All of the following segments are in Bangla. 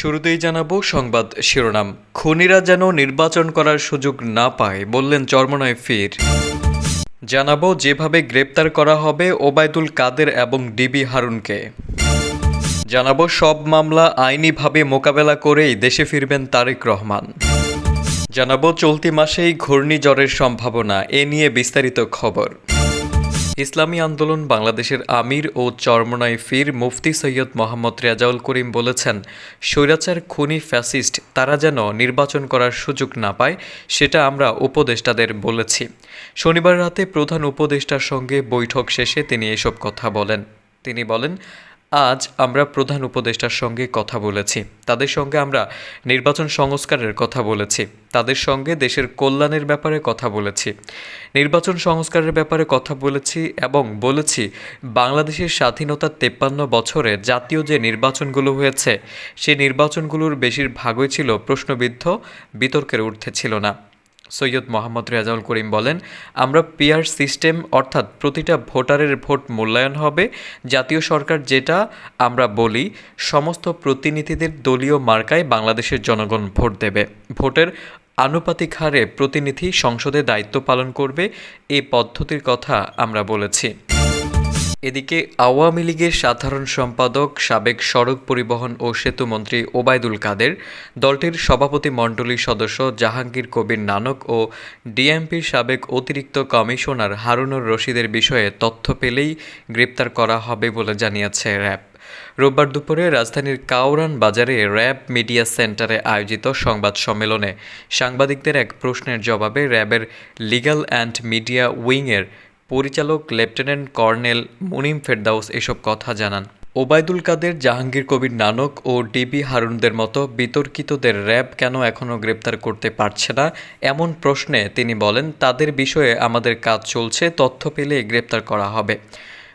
শুরুতেই জানাব সংবাদ শিরোনাম। খুনিরা যেন নির্বাচন করার সুযোগ না পায়, বললেন চরমনায় ফির। জানাব যেভাবে গ্রেপ্তার করা হবে ওবায়দুল কাদের এবং ডিবি হারুনকে। জানাব সব মামলা আইনিভাবে মোকাবেলা করেই দেশে ফিরবেন তারেক রহমান। জানাব চলতি মাসেই ঘূর্ণিঝড়ের সম্ভাবনা, এ নিয়ে বিস্তারিত খবর। ইসলামী আন্দোলন বাংলাদেশের আমির ও চরমনাই ফির মুফতি সৈয়দ মোহাম্মদ রেজাউল করিম বলেছেন, স্বৈরাচার, খুনি, ফ্যাসিস্ট, তারা যেন নির্বাচন করার সুযোগ না পায়, সেটা আমরা উপদেষ্টাদের বলেছি। শনিবার রাতে প্রধান উপদেষ্টার সঙ্গে বৈঠক শেষে তিনি এসব কথা বলেন। তিনি বলেন আজ আমরা প্রধান উপদেষ্টার সঙ্গে কথা বলেছি। তাদের সঙ্গে আমরা নির্বাচন সংস্কারের কথা বলেছি। তাদের সঙ্গে দেশের কল্যাণের ব্যাপারে কথা বলেছি। নির্বাচন সংস্কারের ব্যাপারে কথা বলেছি এবং বলেছি, বাংলাদেশের স্বাধীনতার তেপ্পান্ন বছরে জাতীয় যে নির্বাচনগুলো হয়েছে, সেই নির্বাচনগুলোর বেশিরভাগই ছিল প্রশ্নবিদ্ধ, বিতর্কের ঊর্ধ্বে ছিল না। সৈয়দ মোহাম্মদ রেজাউল করিম বলেন, আমরা পিয়ার সিস্টেম অর্থাৎ প্রতিটা ভোটারের ভোট মূল্যায়ন হবে। জাতীয় সরকার যেটা আমরা বলি, সমস্ত প্রতিনিধিদের দলীয় মার্কায় বাংলাদেশের জনগণ ভোট দেবে। ভোটের আনুপাতিক হারে প্রতিনিধি সংসদে দায়িত্ব পালন করবে। এ পদ্ধতির কথা আমরা বলেছি। এদিকে আওয়ামী লীগের সাধারণ সম্পাদক, সাবেক সড়ক পরিবহন ও সেতুমন্ত্রী ওবায়দুল কাদের, দলটির সভাপতি মণ্ডলীর সদস্য জাহাঙ্গীর কবির নানক ও ডিএমপির সাবেক অতিরিক্ত কমিশনার হারুনুর রশিদের বিষয়ে তথ্য পেলেই গ্রেপ্তার করা হবে বলে জানিয়েছে র্যাব। রোববার দুপুরে রাজধানীর কাউরান বাজারে র্যাব মিডিয়া সেন্টারে আয়োজিত সংবাদ সম্মেলনে সাংবাদিকদের এক প্রশ্নের জবাবে র্যাবের লিগ্যাল অ্যান্ড মিডিয়া উইংয়ের পরিচালক লেফটেন্যান্ট কর্নেল মুনিম ফেরদাউস এসব কথা জানান। ওবায়দুল কাদের, জাহাঙ্গীর কবির নানক ও ডিবি হারুনদের মতো বিতর্কিতদের র্যাব কেন এখনও গ্রেপ্তার করতে পারছে না? এমন প্রশ্নে তিনি বলেন, তাদের বিষয়ে আমাদের কাজ চলছে, তথ্য পেলে গ্রেপ্তার করা হবে।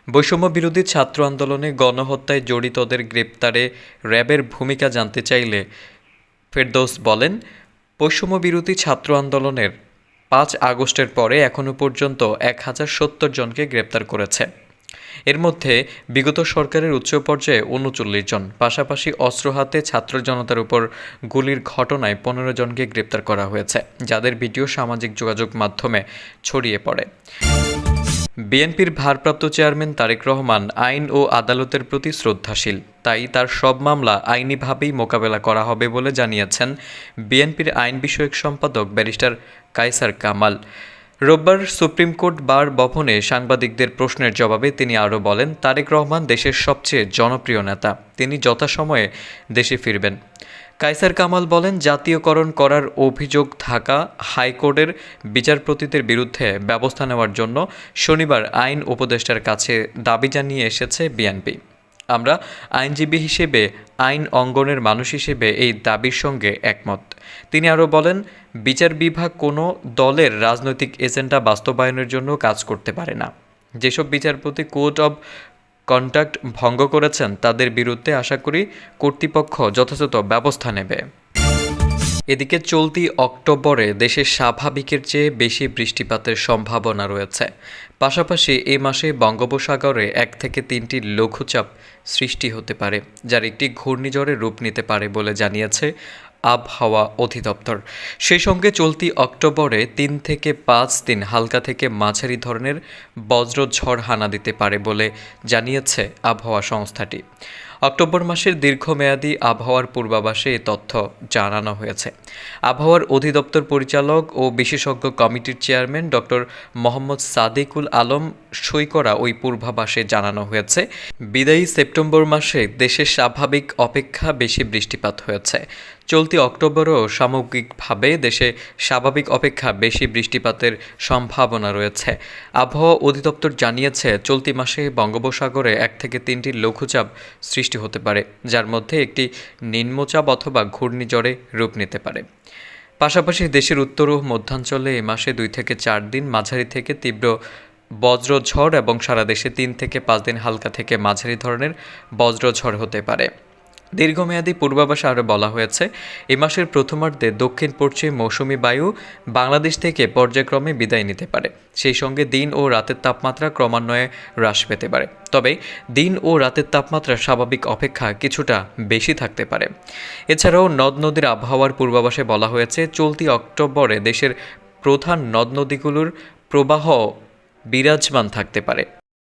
বৈষম্য বিরোধী ছাত্র আন্দোলনে গণহত্যায় জড়িতদের গ্রেপ্তারে র্যাবের ভূমিকা জানতে চাইলে ফেরদৌস বলেন, বৈষম্য বিরোধী ছাত্র আন্দোলনের পাঁচ আগস্টের পরে এখনও পর্যন্ত এক হাজার সত্তর জনকে গ্রেপ্তার করেছে। এর মধ্যে বিগত সরকারের উচ্চ পর্যায়ে উনচল্লিশ জন, পাশাপাশি অস্ত্র হাতে ছাত্র জনতার উপর গুলির ঘটনায় পনেরো জনকে গ্রেপ্তার করা হয়েছে, যাদের ভিডিও সামাজিক যোগাযোগ মাধ্যমে ছড়িয়ে পড়ে। বিএনপির ভারপ্রাপ্ত চেয়ারম্যান তারেক রহমান আইন ও আদালতের প্রতি শ্রদ্ধাশীল, তাই তার সব মামলা আইনিভাবেই মোকাবেলা করা হবে বলে জানিয়েছেন বিএনপির আইন বিষয়ক সম্পাদক ব্যারিস্টার কায়সার কামাল। রোববার সুপ্রিম কোর্ট বার ভবনে সাংবাদিকদের প্রশ্নের জবাবে তিনি আরও বলেন, তারেক রহমান দেশের সবচেয়ে জনপ্রিয় নেতা। তিনি যথাসময়ে দেশে ফিরবেন। কাইসার কামাল বলেন, জাতীয়করণ করার অভিযোগ থাকা হাইকোর্টের বিচারপতিদের বিরুদ্ধে ব্যবস্থা নেওয়ার জন্য শনিবার আইন উপদেষ্টার কাছে দাবি জানিয়ে এসেছে বিএনপি। আমরা আইনজীবী হিসেবে, আইন অঙ্গনের মানুষ হিসেবে এই দাবির সঙ্গে একমত। তিনি আরও বলেন, বিচার বিভাগ কোনো দলের রাজনৈতিক এজেন্ডা বাস্তবায়নের জন্য কাজ করতে পারে না। যেসব বিচারপতি কোর্ট অব কন্ট্যাক্ট ভঙ্গ করেছেন, তাদের বিরুদ্ধে আশা করি কর্তৃপক্ষ যথাযথ ব্যবস্থা নেবে। এদিকে চলতি অক্টোবরে দেশে স্বাভাবিকের চেয়ে বেশি বৃষ্টিপাতের সম্ভাবনা রয়েছে। পাশাপাশি এ মাসে বঙ্গোপসাগরে এক থেকে তিনটি লঘুচাপ সৃষ্টি হতে পারে, যার একটি ঘূর্ণিঝড়ের রূপ নিতে পারে বলে জানিয়েছে আবহাওয়া অধিদপ্তর। সেই সঙ্গে চলতি অক্টোবরে তিন থেকে পাঁচ দিন হালকা থেকে মাঝারি ধরনের বজ্রঝড় হানা দিতে পারে বলে জানিয়েছে আবহাওয়া সংস্থাটি। অক্টোবর মাসের দীর্ঘমেয়াদী আবহাওয়ার পূর্বাভাসে এ তথ্য জানানো হয়েছে। আবহাওয়ার অধিদপ্তর পরিচালক ও বিশেষজ্ঞ কমিটির চেয়ারম্যান ডক্টর মোহাম্মদ সাদিকুল আলম সই করা ওই পূর্বাভাসে জানানো হয়েছে, বিদায়ী সেপ্টেম্বর মাসে দেশের স্বাভাবিক অপেক্ষা বেশি বৃষ্টিপাত হয়েছে। চলতি অক্টোবরও সামগ্রিকভাবে দেশে স্বাভাবিক অপেক্ষা বেশি বৃষ্টিপাতের সম্ভাবনা রয়েছে। আবহাওয়া অধিদপ্তর জানিয়েছে, চলতি মাসে বঙ্গোপসাগরে এক থেকে তিনটি লঘুচাপ সৃষ্টি হতে পারে, যার মধ্যে একটি নিম্নচাপ অথবা ঘূর্ণিঝড়ে রূপ নিতে পারে। পাশাপাশি দেশের উত্তর ও মধ্যাঞ্চলে এ মাসে দুই থেকে চার দিন, মাঝারি থেকে তীব্র বজ্রঝড় এবং সারা দেশে তিন থেকে পাঁচ দিন হালকা থেকে মাঝারি ধরনের বজ্রঝড় হতে পারে। দীর্ঘমেয়াদী পূর্বাভাসে আরও বলা হয়েছে এ মাসের প্রথমার্ধে দক্ষিণ পশ্চিম মৌসুমি বায়ু বাংলাদেশ থেকে পর্যায়ক্রমে বিদায় নিতে পারে। সেই সঙ্গে দিন ও রাতের তাপমাত্রা ক্রমান্বয়ে হ্রাস পেতে পারে। তবে দিন ও রাতের তাপমাত্রা স্বাভাবিক অপেক্ষা কিছুটা বেশি থাকতে পারে। এছাড়াও নদ নদীর আবহাওয়ার পূর্বাভাসে বলা হয়েছে, চলতি অক্টোবরে দেশের প্রধান নদ নদীগুলোর প্রবাহ বিরাজমান থাকতে পারে।